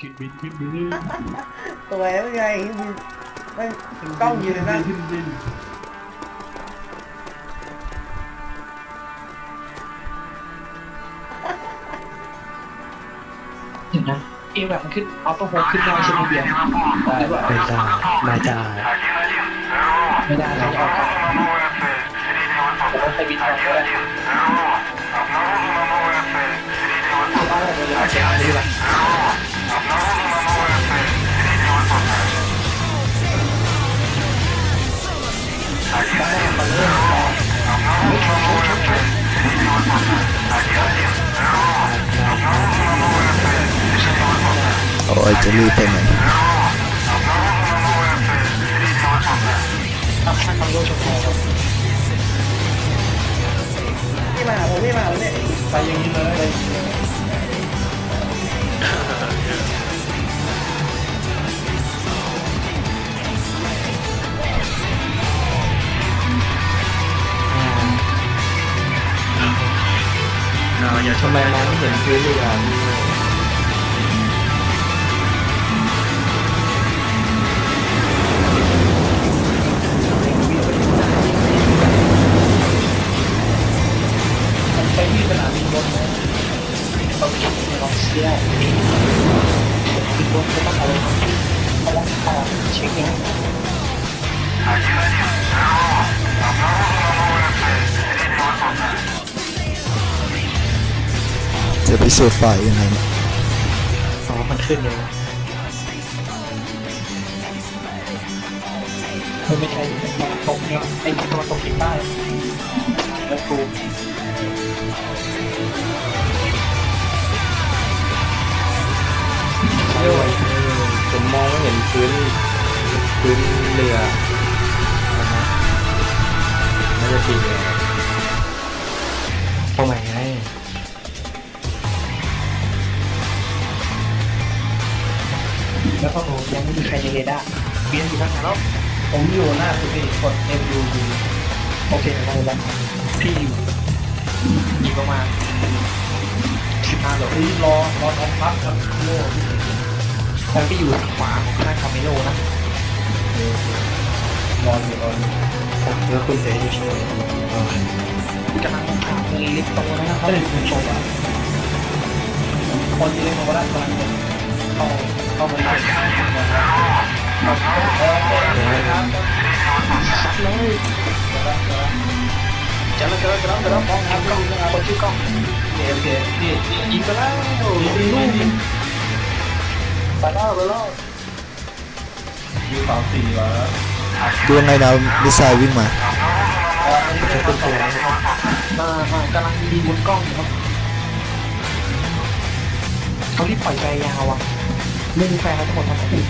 ขึ้นบินขึ้นบินตัวแล้วไงมึงไม่ถึงกล้องยืนเลยนะบินเดี๋ยวนะเอแบบมันขึ้นเอาตัวโฮขึ้นได้ใช่ไหมเบียร์ได้ได้ไม่ได้ไม่ได้ไม่ได้เราจะเอากลับแต่าไปบินต่อก็ได้ไรไปเลยเอาเสียงอะไดี จะรีบไปไหนพี่มาผมพี่มาผมเนี่ยไปอย่างนี้เลยทำไมมองไม่เห็นพื้นเลยอะ จะพิสูจน์ฝ่ายยังไงเนี่ยอ๋อมันขึ้นเลยมันไม่ใช่ตกเนี่ยไอ้ตัวตกทิศใต้แล้วกูเออผมมองไม่เห็นพื้นพื้นเรือนะน่าจะดีเลย เบียนอยู่ข้างหน้าแล้วผมอยู่หน้าสุดที่กด F U U โอเคได้แล้วพี่อยู่อีกประมาณสิบห้าโลพี่รอรอทองพับครับโล่แล้วพี่อยู่ทางขวาของข้างคาเมโลนะรออยู่รออยู่ผมแล้วคุณเอ๋อยู่ช่วยกำลังผ่านเล็กโตนะครับเฮ้ยคุณชมอะคนที่เล่นโนวาร่ากำลังจะเข้าเข้ามาได้ครับ เลยจะแล้วจะแล้วจะแล้วจะแล้วมองหากล้องคนชื่อกล้องโอเคพี่ยิงไปแล้วยิงยิงยิงไปแล้วไปแล้วยูสามสี่แล้วดูยังไงนะมิซล์วิ่งมาเป็นตัวนะครับอ่ากำลังยิงบนกล้องครับเขารีบปล่อยใจยาวอะไม่มีแฟนเขาทั้งหมดทั้งคู่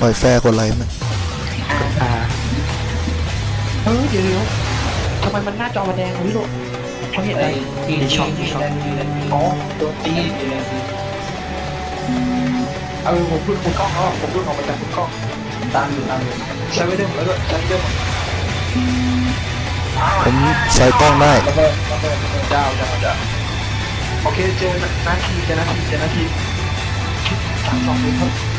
ปล่อยแฟร์คนไรมันอ่าเออเดี๋ยวเดี๋ยวทำไมมันหน้าจอมันแดงวิโรจน์เขาเห็นอะไรมีช็อตมีช็อตอ๋อโดนตีเอาผมพูดคุณกล้องแล้วผมพูดออกมาจากคุณกล้องตามอยู่ตามอยู่ใช้ไว้เดิมแล้วก็ใช้เดิมผมใช้กล้องได้ระเบิดระเบิดระเบิดเจ้าเจ้าเจ้าโอเคเจอหน้าที่เจอหน้าที่เจอหน้าที่สามสองหนึ่ง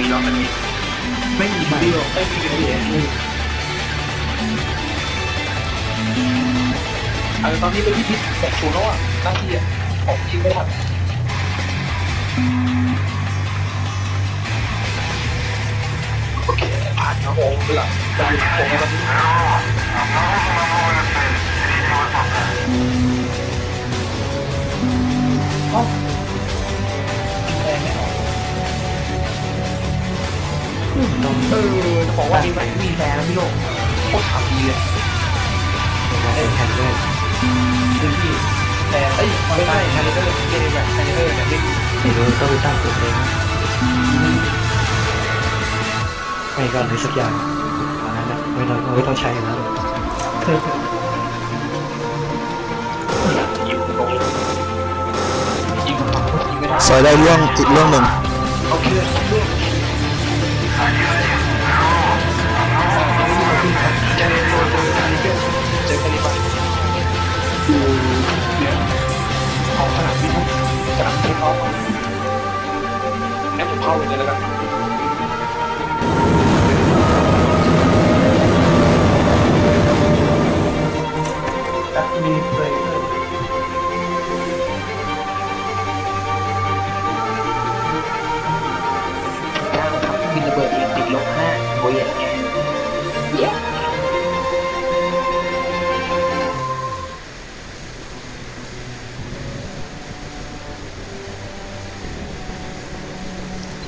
มันมีล็อกอันนี้ไม่มีวิดีโอไม่มีวิดีโอเออตอนนี้เป็นที่พิษแบบชูโน่อะหน้าที่อะผมยิงไม่ทันโอเคผ่านครับผมเวลาจะอยู่ผมในวั เออจะบอกว่าดีไหมมีแรงนะพี่โลกโคตรขำดีเลยมาเป็นแผ่นด้วยคือพี่แต่เอ้ยไม่ใช่แฮนเดอร์เกมแบบแฮนเดอร์แบบเล่นไม่รู้ต้องไปตั้งกฎเองไม่ก่อนเลยสักอย่างอันนั้นนะไม่ต้องไม่ต้องใช้แล้วยิงตรงยิงคำพูดยิงไม่ได้ซอยได้เรื่องอีกเรื่องหนึ่งโอเค เข้ามางั้นผเข้าเลยเลยแล้วกันแต่ที่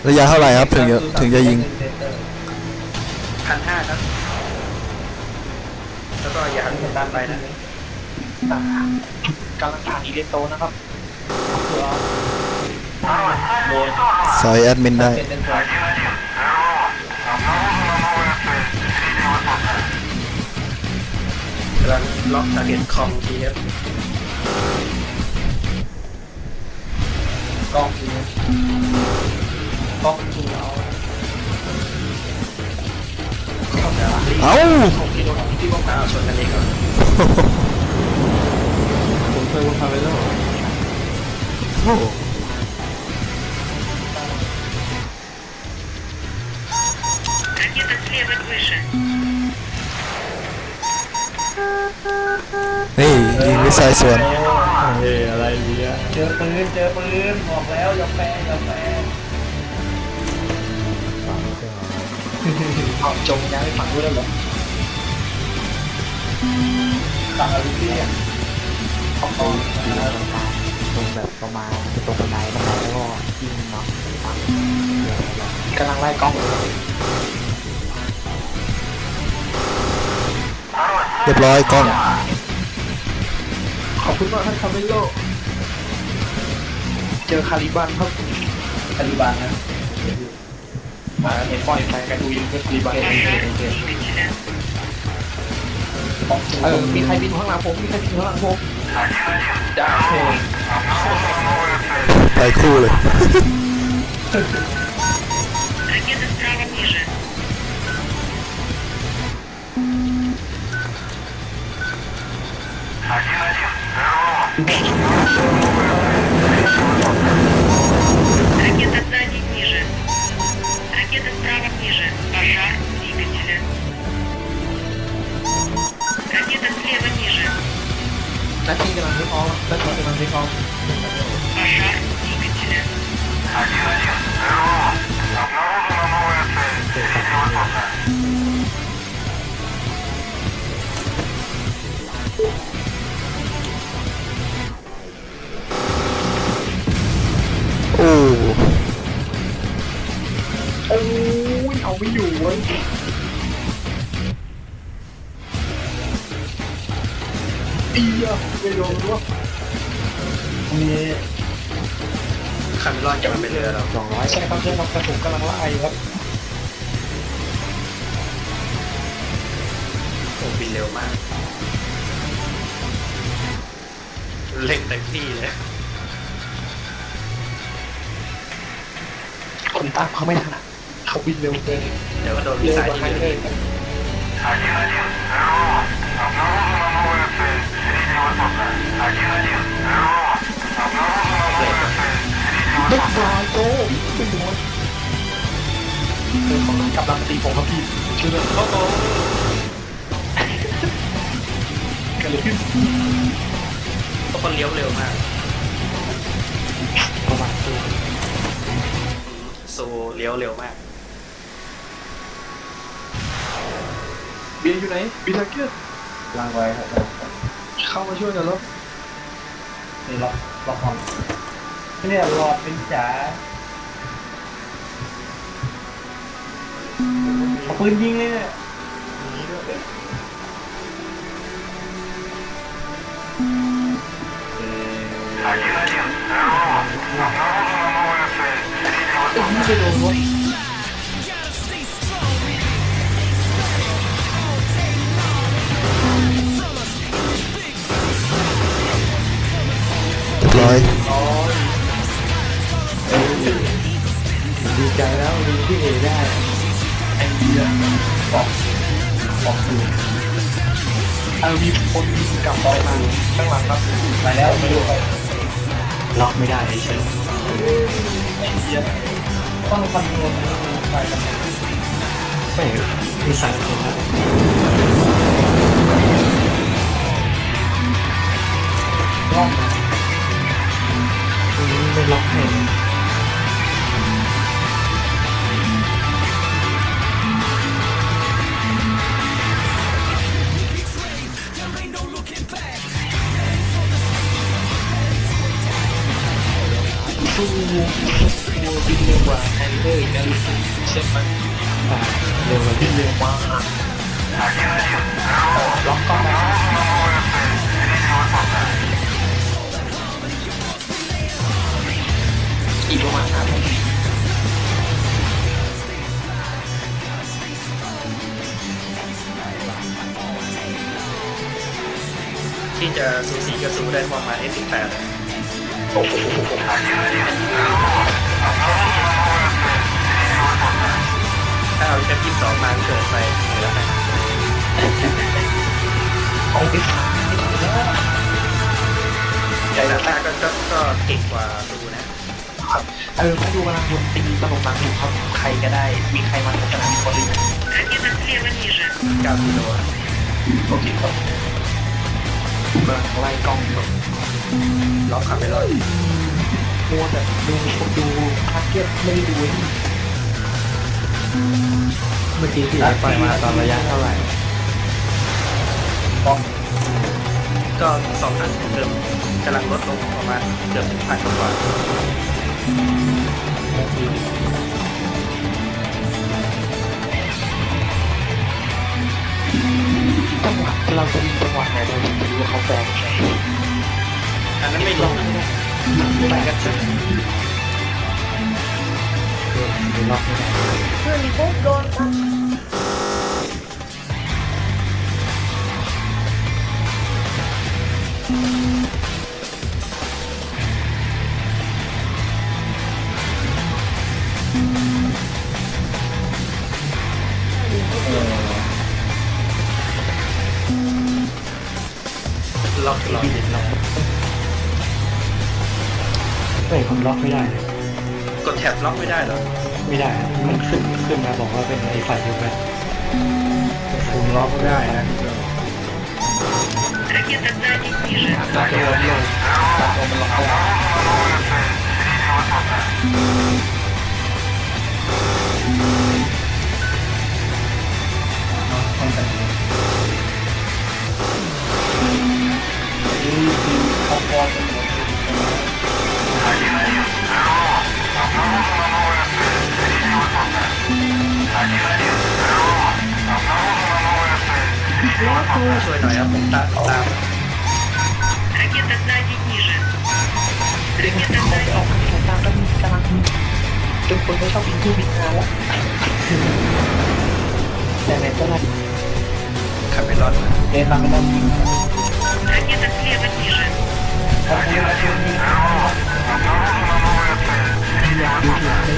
ระยะเท่าไหร่ครับ ถึงจะถึงจะยิงพันห้าครับ แล้วก็อย่าหันหัวตามไปนะกำลังอ่านอีเลโตนะครับโดนซอยแอดมินได้เป็นเป็นตัวกำลังล็อกทาร์เก็ตคอมทีครับกล้องคือ ก๊อกดูเอาเอ้าผมกิโลของพี่ป้องกันเอาชนกันเองครับผมเคยวนาไปแล้วโอ้นี่ยิงมิส่ส่วนเฮ้ยอะไรเนี่ยเจอปืนเจอปืนบอกแล้วอย่าแปรอย่าแปร เอาจงย้ายไปฝั่งนู้นแล้วเหรอสั่งอะไรพี่อะขอบคุณตรงแบบประมาณตรงบันไดบันไดแล้วก็ยิงเนาะกำลังไล่กล้องอยู่เรียบร้อยกล้อง ขอบคุณมากท่านคาเมโล เจอคาริบันครับ คาริบานนะ มาเห็นปล่อยไฟกระดูยิงเพื่อคาริบัน Двигателя. เออมีใครบินข้างหลังผมมีใครบินข้างหลังผมจ้าโอเค ไปคู่เลย Ракета справа ниже. นักที่กำลังวิเคราะห์นักที่กำลังวิเคราะโอ้โอ้เอาไม่อยู่เว้ย อีอะไม่โดนวะมีคาเมรอนจะมาเป็นเรือเราสองร้อยใช่ครับใช่ครับแต่ผมกำลังไล่ครับโอ้บินเร็วมาก เล่นเต็มที่เลย คนตามเขาไม่ทันอะเขาบินเร็วเกินเดี๋ยวก็โดนมิเร็สวไซกล์ว่าที่ใครเรือเลย เด็กบอยโจ้เป็นโดนเดินของกำลังตีผมครับพี่ชื่อเรื่องโอ้โหกันเลยขึ้นทุกคนเลี้ยวเร็วมากประมาณตัวโซเลี้ยวเร็วมาก บินอยู่ไหนบินลักเกอร์ลางไว้ครับเข้ามาช่วยกันแล้ว นี่ล็อกล็อกห้องเนี่ยหลอดเป็นจ๋าเอาปืนยิงเลยเนี่ยไม่โดนวะเรียบ ร้อยดีใจแล้วดีที่เอได้ไอ้เหี้ยบอกบอกคือเออมีคนยิงกลับออกมาข้างหลังครับไปแล้วไม่รู้ไปล็อกไม่ได้เฉยไอ้เหี้ยต้องคำนวณไปกันไม่มีสายคนแะสูสีกับสูได้ประมาณ S18 ถ้าเอาจะยี่สองมันเกิดไปเหลือไหมแต่ซาต้าก็ก็เก่งกว่าดูนะเออเขาดูกำลังโดงตีตลบหลังอยู่ครับใครก็ได้ มีใครมาสนามมีคนหรือยังเก้ากิโล โอเคครับ กำลังไล่กล้องอยู่ล็อกขับไปรอดมัวแต่ดูดูคาเก็ตไม่ได้ดูเมื่อกี้ที่เราปล่อยมาตอนระยะเท่าไหร่กล้องก็สองพันเดิมกำลังลดลงประมาณเกือบถึงพันกว่า จังหวะเราจะมีจังหวะไหนเราจะรู้ว่าเขาแฟนใช่ไหมอันนั้นไม่ลงไปกันสักเดินหรือล็อกไม่ได้ล็อก ฮ้ยผมล็อกไม่ได้ กดแท็บล็อกไม่ได้เหรอ ไม่ได้ มันขึ้นขึ้นมาบอกว่าเป็นไอไฟอยู่ไหมผมล็อกไม่ได้นะ Ракета сзади ниже. ตัดตัวลงตัดตัวมันล็อก ดึงเขาออกสายตาก็มีกำลังทุกคนไม่ชอบกินที่มีงาแล้วแต่ไหนก็ได้ขับไปรอดเดินทางไม่ต้องยิงไม่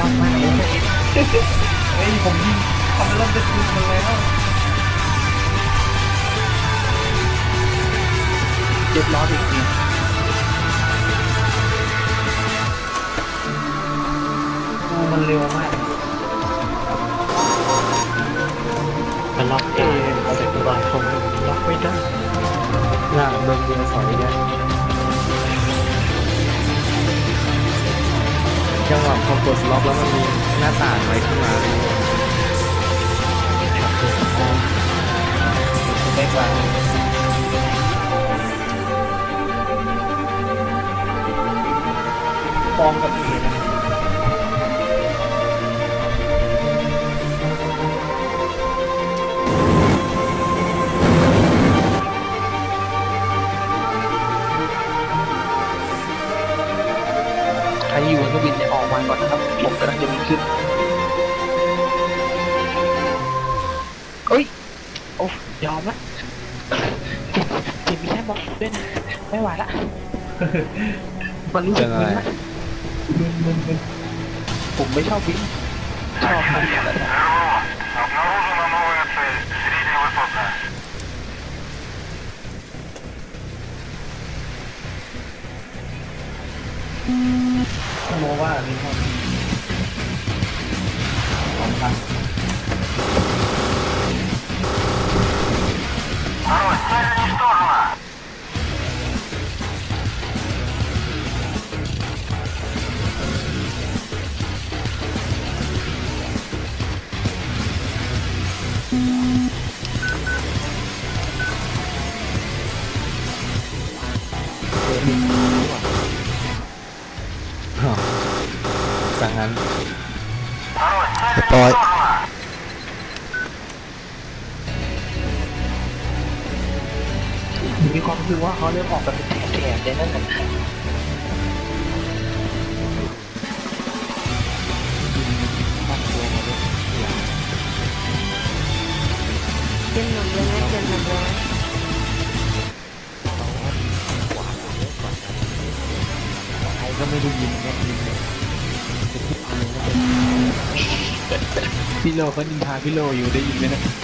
รอดมากเลยเฮ้ยผมยิงทำไปรอดจะคืนมันแล้เจ็บร้อนอีกที มันเร็วมากมันล็อกเองแต่ตัวผมล็อกไม่ได้หน้าเบิ่งเดียวสอยได้จังหวะพอกดล็อกแล้วมันมีหน้าต่างไว้ขึ้นมาเล็กกว่าฟอร์มกับเอนะ วางก่อนนะครับผมกำลังจะมีขึ้นเอ้ย โอ้ยอมละเจ็บมีแค่บอกด้วยนะ ไม่ไหวละ มันรู้สึกมึนมึนมันมึนผมไม่ชอบวิ่งชอบอะไรแบบนี้ ไม่รู้ว่ามีคนสองครัน Our enemy storm โลเขานินทาพี่โลอยู่ได้ยินไหมนะ